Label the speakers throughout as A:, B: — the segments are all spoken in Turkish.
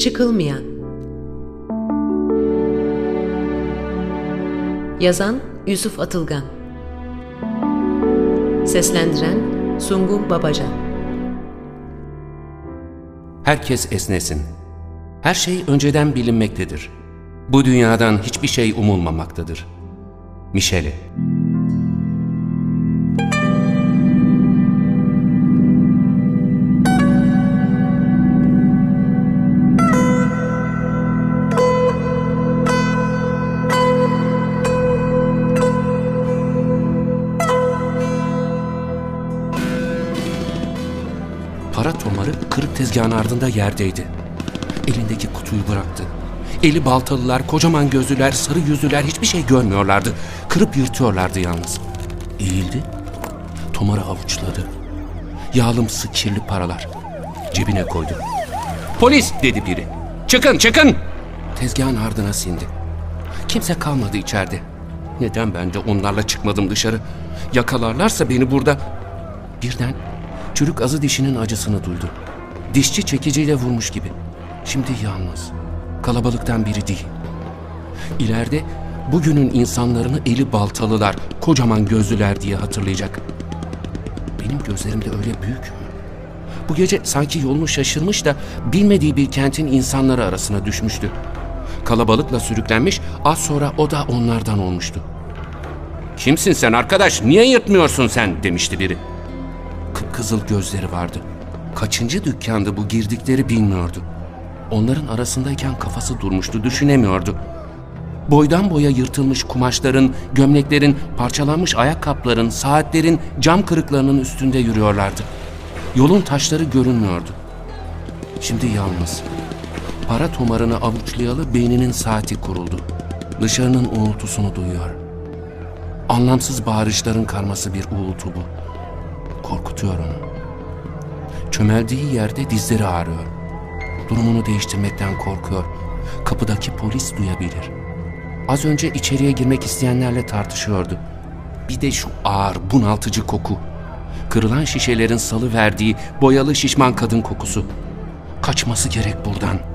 A: Çıkılmayan Yazan Yusuf Atılgan Seslendiren Sungu Babacan
B: Herkes esnesin. Her şey önceden bilinmektedir. Bu dünyadan hiçbir şey umulmamaktadır. Michele tezgahın ardında yerdeydi. Elindeki kutuyu bıraktı. Eli baltalılar, kocaman gözlüler, sarı yüzlüler hiçbir şey görmüyorlardı. Kırıp yırtıyorlardı yalnız. Eğildi, tomarı avuçladı. Yağlımsı kirli paralar. Cebine koydu. Polis dedi biri. Çıkın çıkın. Tezgahın ardına sindi. Kimse kalmadı içeride. Neden ben de onlarla çıkmadım dışarı? Yakalarlarsa beni burada... Birden çürük azı dişinin acısını duydu. Dişçi çekiciyle vurmuş gibi. Şimdi yalnız. Kalabalıktan biri değil. İleride bugünün insanlarını eli baltalılar, kocaman gözlüler diye hatırlayacak. Benim gözlerimde öyle büyük mü? Bu gece sanki yolunu şaşırmış da bilmediği bir kentin insanları arasına düşmüştü. Kalabalıkla sürüklenmiş, az sonra o da onlardan olmuştu. Kimsin sen arkadaş? Niye yırtmıyorsun sen? demişti biri. Kıpkızıl gözleri vardı. Kaçıncı dükkandı bu girdikleri bilmiyordu. Onların arasındayken kafası durmuştu, düşünemiyordu. Boydan boya yırtılmış kumaşların, gömleklerin, parçalanmış ayakkabıların, saatlerin, cam kırıklarının üstünde yürüyorlardı. Yolun taşları görünmüyordu. Şimdi yalnız. Para tomarını avuçlayalı beyninin saati kuruldu. Dışarının uğultusunu duyuyor. Anlamsız bağırışların karması bir uğultu bu. Korkutuyor onu. Çömeldiği yerde dizleri ağrıyor. Durumunu değiştirmekten korkuyor. Kapıdaki polis duyabilir. Az önce içeriye girmek isteyenlerle tartışıyordu. Bir de şu ağır, bunaltıcı koku. Kırılan şişelerin salı verdiği boyalı şişman kadın kokusu. Kaçması gerek buradan.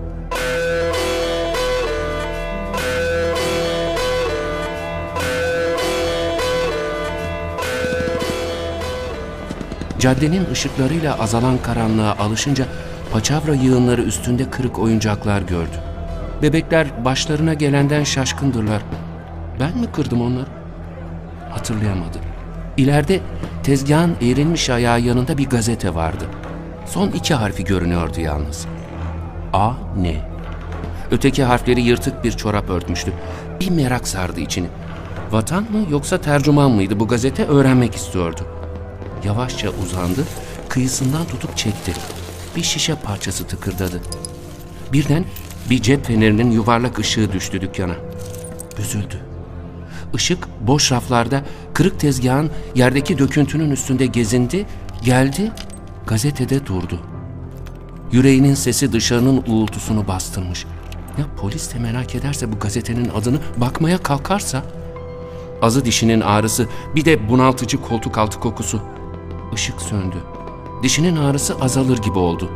B: Caddenin ışıklarıyla azalan karanlığa alışınca paçavra yığınları üstünde kırık oyuncaklar gördü. Bebekler başlarına gelenden şaşkındırlar. Ben mi kırdım onları? Hatırlayamadı. İleride tezgahın eğrilmiş ayağı yanında bir gazete vardı. Son iki harfi görünüyordu yalnız. A ne? Öteki harfleri yırtık bir çorap örtmüştü. Bir merak sardı içini. Vatan mı yoksa tercüman mıydı bu gazete öğrenmek istiyordu. Yavaşça uzandı, kıyısından tutup çekti. Bir şişe parçası tıkırdadı. Birden bir cep fenerinin yuvarlak ışığı düştü dükkana. Üzüldü. Işık boş raflarda kırık tezgahın yerdeki döküntünün üstünde gezindi, geldi, gazetede durdu. Yüreğinin sesi dışarının uğultusunu bastırmış. Ya polis de merak ederse bu gazetenin adını bakmaya kalkarsa? Azı dişinin ağrısı, bir de bunaltıcı koltuk altı kokusu. Işık söndü. Dişinin ağrısı azalır gibi oldu.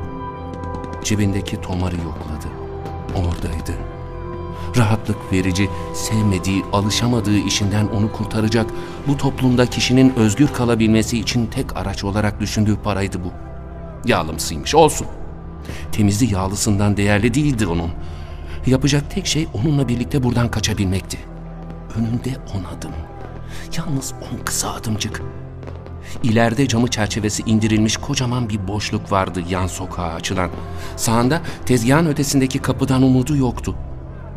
B: Cebindeki tomarı yokladı. Oradaydı. Rahatlık verici, sevmediği, alışamadığı işinden onu kurtaracak, bu toplumda kişinin özgür kalabilmesi için tek araç olarak düşündüğü paraydı bu. Yağlımsıymış, olsun. Temizi yağlısından değerli değildi onun. Yapacak tek şey onunla birlikte buradan kaçabilmekti. Önünde on adım. Yalnız on kısa adımcık. İleride camı çerçevesi indirilmiş kocaman bir boşluk vardı yan sokağa açılan. Sağında tezgahın ötesindeki kapıdan umudu yoktu.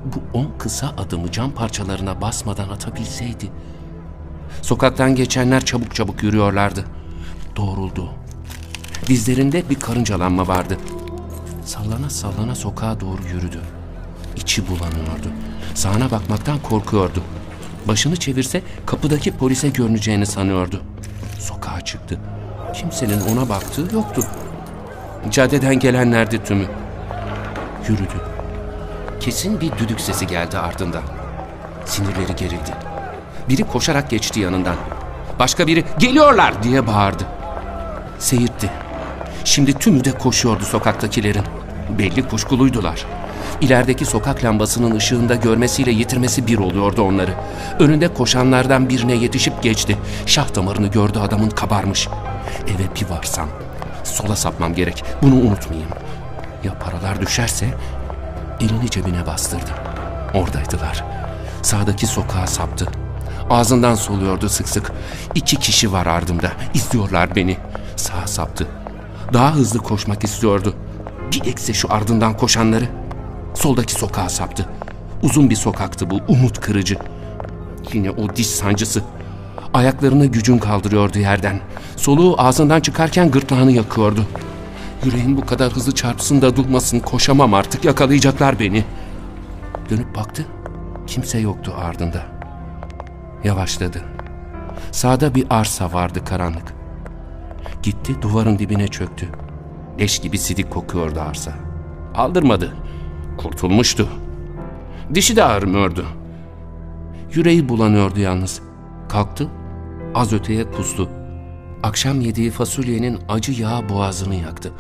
B: Bu on kısa adımı cam parçalarına basmadan atabilseydi. Sokaktan geçenler çabuk çabuk yürüyorlardı. Doğruldu. Dizlerinde bir karıncalanma vardı. Sallana sallana sokağa doğru yürüdü. İçi bulanıyordu. Sağına bakmaktan korkuyordu. Başını çevirse kapıdaki polise görüneceğini sanıyordu. Çıktı. Kimsenin ona baktığı yoktu. Caddeden gelenlerdi tümü. Yürüdü. Kesin bir düdük sesi geldi ardından. Sinirleri gerildi. Biri koşarak geçti yanından. Başka biri geliyorlar diye bağırdı. Seyirtti. Şimdi tümü de koşuyordu sokaktakilerin. Belli kuşkuluydular. İlerideki sokak lambasının ışığında görmesiyle yitirmesi bir oluyordu onları. Önünde koşanlardan birine yetişip geçti. Şah damarını gördü adamın kabarmış. Eve bir varsam. Sola sapmam gerek. Bunu unutmayayım. Ya paralar düşerse? Elini cebine bastırdı. Oradaydılar. Sağdaki sokağa saptı. Ağzından soluyordu sık sık. İki kişi var ardımda. İzliyorlar beni. Sağa saptı. Daha hızlı koşmak istiyordu. Bir ekse şu ardından koşanları. Soldaki sokağa saptı. Uzun bir sokaktı bu, umut kırıcı. Yine o diş sancısı. Ayaklarını gücün kaldırıyordu yerden. Soluğu ağzından çıkarken gırtlağını yakıyordu. Yüreğim bu kadar hızlı çarpsın da durmasın, koşamam artık, yakalayacaklar beni. Dönüp baktı, kimse yoktu ardında. Yavaşladı. Sağda bir arsa vardı karanlık. Gitti duvarın dibine çöktü. Leş gibi sidik kokuyordu arsa. Aldırmadı. Kurtulmuştu. Dişi de ağrımıyordu. Yüreği bulanıyordu yalnız. Kalktı, az öteye kustu. Akşam yediği fasulyenin acı yağı boğazını yaktı.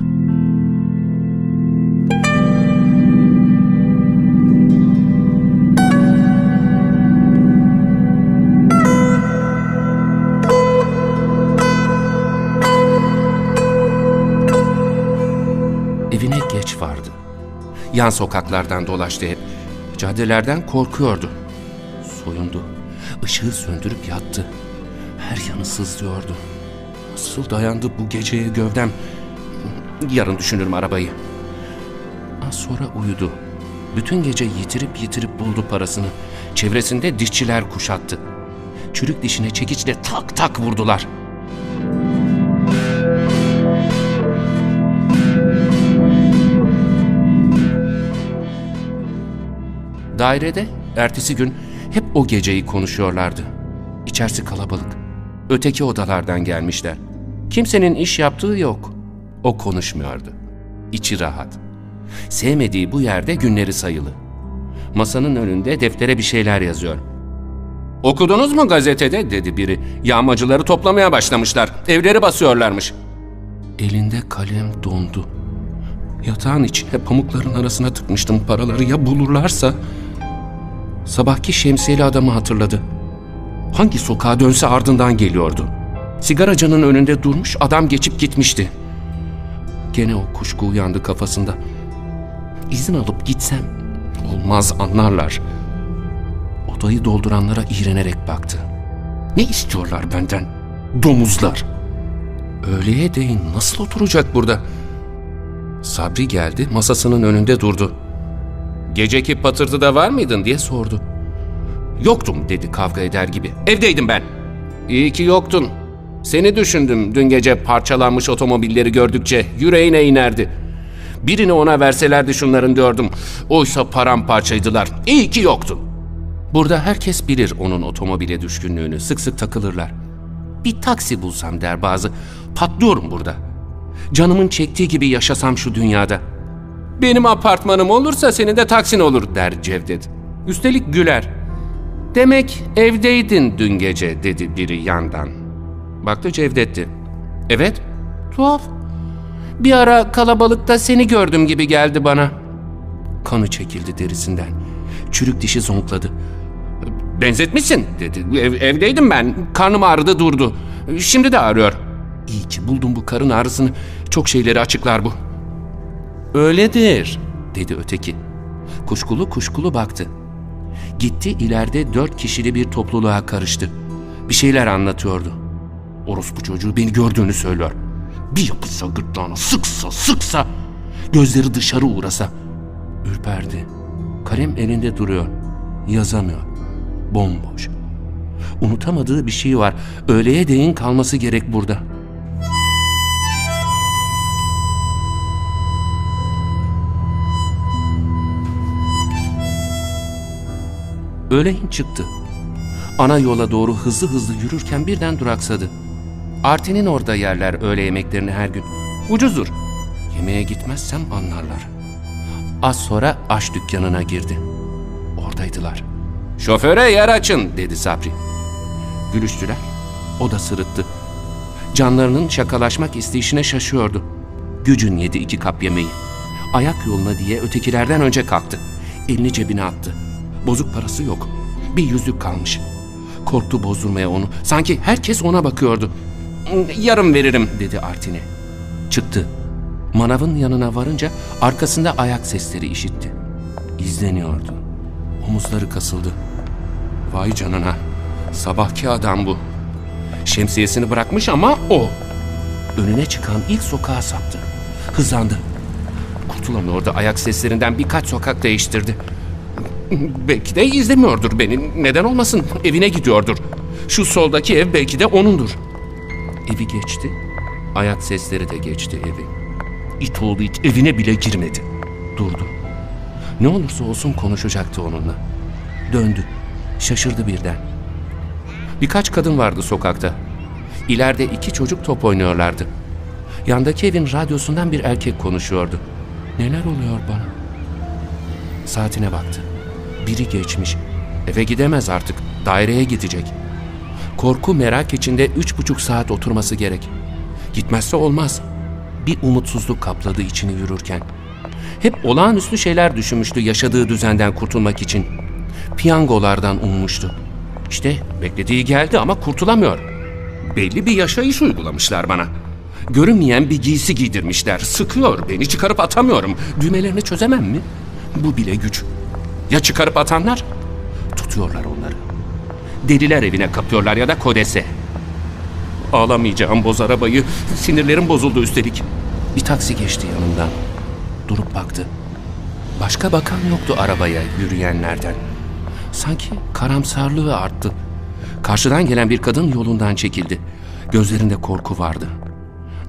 B: Yan sokaklardan dolaştı hep. Caddelerden korkuyordu. Soyundu. Işığı söndürüp yattı. Her yanı sızlıyordu. Nasıl dayandı bu geceye gövdem? Yarın düşünürüm arabayı. Az sonra uyudu. Bütün gece yitirip yitirip buldu parasını. Çevresinde dişçiler kuşattı. Çürük dişine çekiçle tak tak vurdular. Dairede ertesi gün hep o geceyi konuşuyorlardı. İçerisi kalabalık. Öteki odalardan gelmişler. Kimsenin iş yaptığı yok. O konuşmuyordu. İçi rahat. Sevmediği bu yerde günleri sayılı. Masanın önünde deftere bir şeyler yazıyor. Okudunuz mu gazetede dedi biri. Yağmacıları toplamaya başlamışlar. Evleri basıyorlarmış. Elinde kalem dondu. Yatağın içine pamukların arasına tıkmıştım paraları ya bulurlarsa... Sabahki şemsiyeli adamı hatırladı. Hangi sokağa dönse ardından geliyordu. Sigaracının önünde durmuş adam geçip gitmişti. Gene o kuşku uyandı kafasında. İzin alıp gitsem olmaz anlarlar. Odayı dolduranlara iğrenerek baktı. Ne istiyorlar benden? Domuzlar. Öğleye değin nasıl oturacak burada? Sabri geldi masasının önünde durdu. Geceki patırtıda var mıydın diye sordu. Yoktum dedi kavga eder gibi. Evdeydim ben. İyi ki yoktun. Seni düşündüm dün gece parçalanmış otomobilleri gördükçe yüreğine inerdi. Birini ona verselerdi şunların diyordum. Oysa paramparçaydılar. İyi ki yoktun. Burada herkes bilir onun otomobile düşkünlüğünü. Sık sık takılırlar. Bir taksi bulsam der bazı. Patlıyorum burada. Canımın çektiği gibi yaşasam şu dünyada. Benim apartmanım olursa senin de taksin olur der Cevdet. Üstelik güler. Demek evdeydin dün gece dedi biri yandan. Baktı Cevdet'ti. Evet. Tuhaf. Bir ara kalabalıkta seni gördüm gibi geldi bana. Kanı çekildi derisinden. Çürük dişi zonkladı. Benzetmişsin dedi. Ev, evdeydim ben. Karnım ağrıdı durdu. Şimdi de ağrıyor. İyi ki buldum bu karın ağrısını. Çok şeyleri açıklar bu. Öyledir dedi öteki. Kuşkulu kuşkulu baktı. Gitti ileride dört kişili bir topluluğa karıştı. Bir şeyler anlatıyordu. Orospu çocuğu beni gördüğünü söylüyor. Bir yapışsa gırtlağına sıksa sıksa. Gözleri dışarı uğrasa. Ürperdi. Kalem elinde duruyor. Yazamıyor. Bomboş. Unutamadığı bir şey var. Öğleye değin kalması gerek burada. Öğleyin çıktı. Ana yola doğru hızlı hızlı yürürken birden duraksadı. Artin'in orada yerler öğle yemeklerini her gün. Ucuzdur. Yemeğe gitmezsem anlarlar. Az sonra aş dükkanına girdi. Oradaydılar. Şoföre yer açın dedi Sabri. Gülüştüler. O da sırıttı. Canlarının şakalaşmak isteyişine şaşıyordu. Gücün yedi iki kap yemeği. Ayak yoluna diye ötekilerden önce kalktı. Elini cebine attı. Bozuk parası yok. Bir yüzük kalmış. Korktu bozdurmaya onu. Sanki herkes ona bakıyordu. Yarım veririm dedi Artin'e. Çıktı. Manavın yanına varınca arkasında ayak sesleri işitti. İzleniyordu. Omuzları kasıldı. Vay canına. Sabahki adam bu. Şemsiyesini bırakmış ama o. Önüne çıkan ilk sokağa saptı. Hızlandı. Kurtulamıyordu ayak seslerinden birkaç sokak değiştirdi. Belki de izlemiyordur beni. Neden olmasın? Evine gidiyordur. Şu soldaki ev belki de onundur. Evi geçti. Ayak sesleri de geçti evi. İt oğlu it evine bile girmedi. Durdu. Ne olursa olsun konuşacaktı onunla. Döndü. Şaşırdı birden. Birkaç kadın vardı sokakta. İleride iki çocuk top oynuyorlardı. Yandaki evin radyosundan bir erkek konuşuyordu. Neler oluyor bana? Saatine baktı. Biri geçmiş. Eve gidemez artık. Daireye gidecek. Korku merak içinde üç buçuk saat oturması gerek. Gitmezse olmaz. Bir umutsuzluk kapladı içini yürürken. Hep olağanüstü şeyler düşünmüştü yaşadığı düzenden kurtulmak için. Piyangolardan ummuştu. İşte beklediği geldi ama kurtulamıyor. Belli bir yaşayış uygulamışlar bana. Görünmeyen bir giysi giydirmişler. Sıkıyor beni çıkarıp atamıyorum. Düğmelerini çözemem mi? Bu bile güç. Ya çıkarıp atanlar? Tutuyorlar onları. Deliler evine kapıyorlar ya da kodese. Ağlamayacağım boz arabayı. Sinirlerim bozuldu üstelik. Bir taksi geçti yanımdan. Durup baktı. Başka bakan yoktu arabaya yürüyenlerden. Sanki karamsarlığı arttı. Karşıdan gelen bir kadın yolundan çekildi. Gözlerinde korku vardı.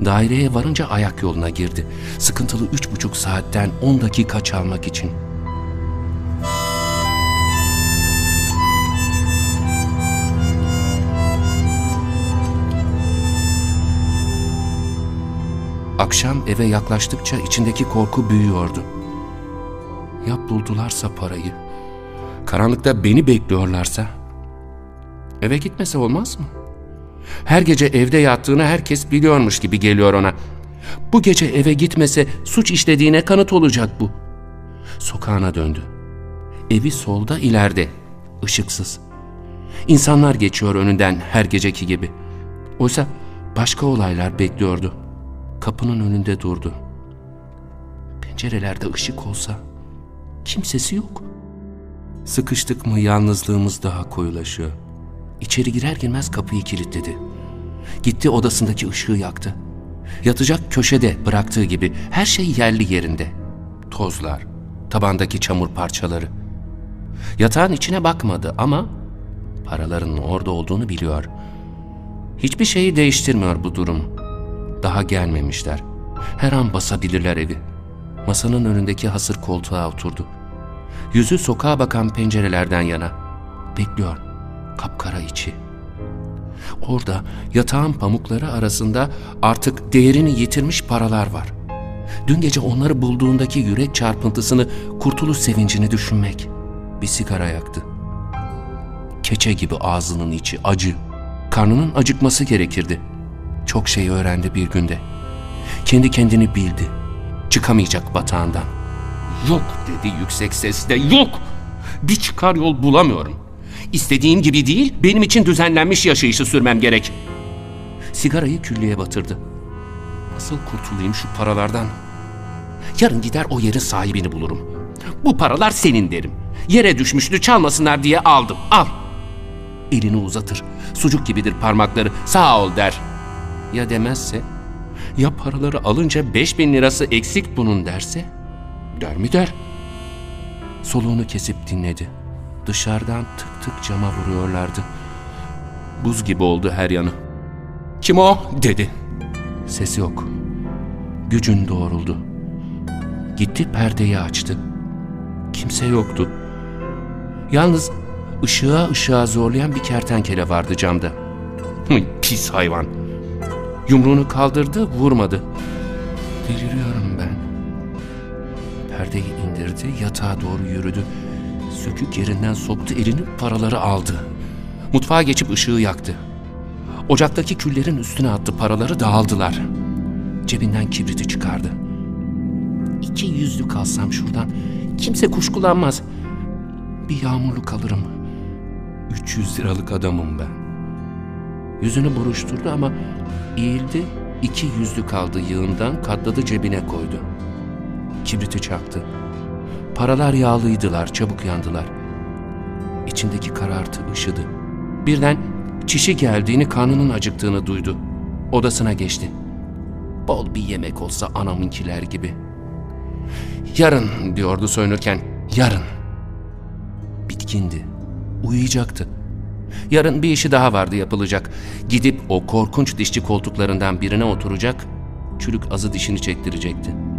B: Daireye varınca ayak yoluna girdi. Sıkıntılı üç buçuk saatten on dakika çalmak için. Akşam eve yaklaştıkça içindeki korku büyüyordu. Ya buldularsa parayı? Karanlıkta beni bekliyorlarsa? Eve gitmese olmaz mı? Her gece evde yattığını herkes biliyormuş gibi geliyor ona. Bu gece eve gitmese suç işlediğine kanıt olacak bu. Sokağına döndü. Evi solda ileride, ışıksız. İnsanlar geçiyor önünden her geceki gibi. Oysa başka olaylar bekliyordu. Kapının önünde durdu. Pencerelerde ışık olsa kimsesi yok. Sıkıştık mı yalnızlığımız daha koyulaşıyor. İçeri girer girmez kapıyı kilitledi. Gitti odasındaki ışığı yaktı. Yatacak köşede bıraktığı gibi her şey yerli yerinde. Tozlar, tabandaki çamur parçaları. Yatağın içine bakmadı ama paraların orada olduğunu biliyor. Hiçbir şeyi değiştirmiyor bu durum. Daha gelmemişler. Her an basabilirler evi. Masanın önündeki hasır koltuğa oturdu. Yüzü sokağa bakan pencerelerden yana. Bekliyor. Kapkara içi. Orada yatağın pamukları arasında artık değerini yitirmiş paralar var. Dün gece onları bulduğundaki yürek çarpıntısını, kurtuluş sevincini düşünmek. Bir sigara yaktı. Keçe gibi ağzının içi acı. Karnının acıkması gerekirdi. Çok şey öğrendi bir günde. Kendi kendini bildi. Çıkamayacak batağından. Yok dedi yüksek sesle yok. Bir çıkar yol bulamıyorum. İstediğim gibi değil benim için düzenlenmiş yaşayışı sürmem gerek. Sigarayı küllüye batırdı. Nasıl kurtulayım şu paralardan? Yarın gider o yerin sahibini bulurum. Bu paralar senin derim. Yere düşmüştü çalmasınlar diye aldım. Al. Elini uzatır. Sucuk gibidir parmakları. Sağ ol der. Ya demezse? Ya paraları alınca beş bin lirası eksik bunun derse? Der mi der? Soluğunu kesip dinledi. Dışarıdan tık tık cama vuruyorlardı. Buz gibi oldu her yanı. Kim o? dedi. Ses yok. Gücün doğruldu. Gitti perdeyi açtı. Kimse yoktu. Yalnız ışığa ışığa zorlayan bir kertenkele vardı camda. Pis hayvan. Yumruğunu kaldırdı, vurmadı. Deliriyorum ben. Perdeyi indirdi, yatağa doğru yürüdü. Sökük yerinden soktu elini, paraları aldı. Mutfağa geçip ışığı yaktı. Ocaktaki küllerin üstüne attı, paraları dağıldılar. Cebinden kibriti çıkardı. iki yüzlük alsam şuradan. Kimse kuşkulanmaz. Bir yağmurluk alırım. 300 liralık adamım ben. Yüzünü buruşturdu ama eğildi, iki yüzlük aldı yığından katladı cebine koydu. Kibriti çaktı. Paralar yağlıydılar, çabuk yandılar. İçindeki karartı ışıdı. Birden çişi geldiğini, karnının acıktığını duydu. Odasına geçti. Bol bir yemek olsa anamınkiler gibi. Yarın diyordu soyunurken, yarın. Bitkindi. Uyuyacaktı. Yarın bir işi daha vardı yapılacak. Gidip o korkunç dişçi koltuklarından birine oturacak, çürük azı dişini çektirecekti.